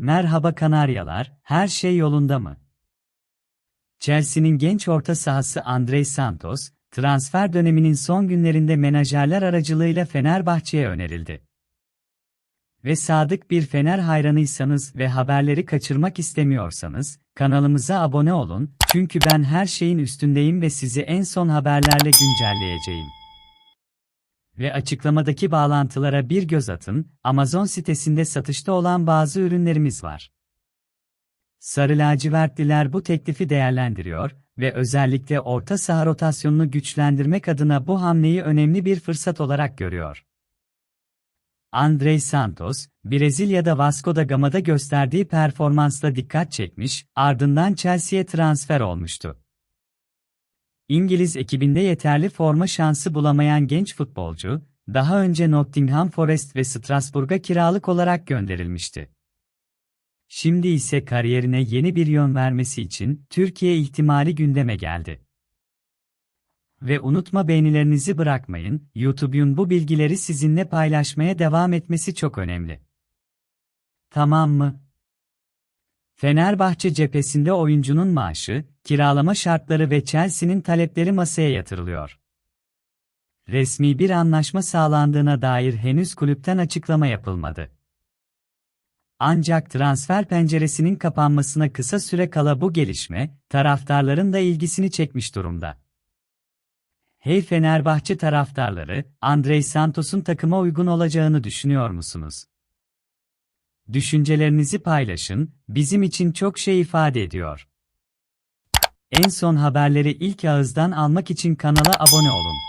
Merhaba Kanaryalar, her şey yolunda mı? Chelsea'nin genç orta sahası Andrei Santos, transfer döneminin son günlerinde menajerler aracılığıyla Fenerbahçe'ye önerildi. Ve sadık bir Fener hayranıysanız ve haberleri kaçırmak istemiyorsanız, kanalımıza abone olun, çünkü ben her şeyin üstündeyim ve sizi en son haberlerle güncelleyeceğim. Ve açıklamadaki bağlantılara bir göz atın, Amazon sitesinde satışta olan bazı ürünlerimiz var. Sarı lacivertliler bu teklifi değerlendiriyor ve özellikle orta saha rotasyonunu güçlendirmek adına bu hamleyi önemli bir fırsat olarak görüyor. Andrei Santos, Brezilya'da Vasco da Gama'da gösterdiği performansla dikkat çekmiş, ardından Chelsea'ye transfer olmuştu. İngiliz ekibinde yeterli forma şansı bulamayan genç futbolcu, daha önce Nottingham Forest ve Strasbourg'a kiralık olarak gönderilmişti. Şimdi ise kariyerine yeni bir yön vermesi için Türkiye ihtimali gündeme geldi. Ve unutma beğenilerinizi bırakmayın, YouTube'un bu bilgileri sizinle paylaşmaya devam etmesi çok önemli. Tamam mı? Fenerbahçe cephesinde oyuncunun maaşı, kiralama şartları ve Chelsea'nin talepleri masaya yatırılıyor. Resmi bir anlaşma sağlandığına dair henüz kulüpten açıklama yapılmadı. Ancak transfer penceresinin kapanmasına kısa süre kala bu gelişme, taraftarların da ilgisini çekmiş durumda. Hey Fenerbahçe taraftarları, Andrei Santos'un takıma uygun olacağını düşünüyor musunuz? Düşüncelerinizi paylaşın, bizim için çok şey ifade ediyor. En son haberleri ilk ağızdan almak için kanala abone olun.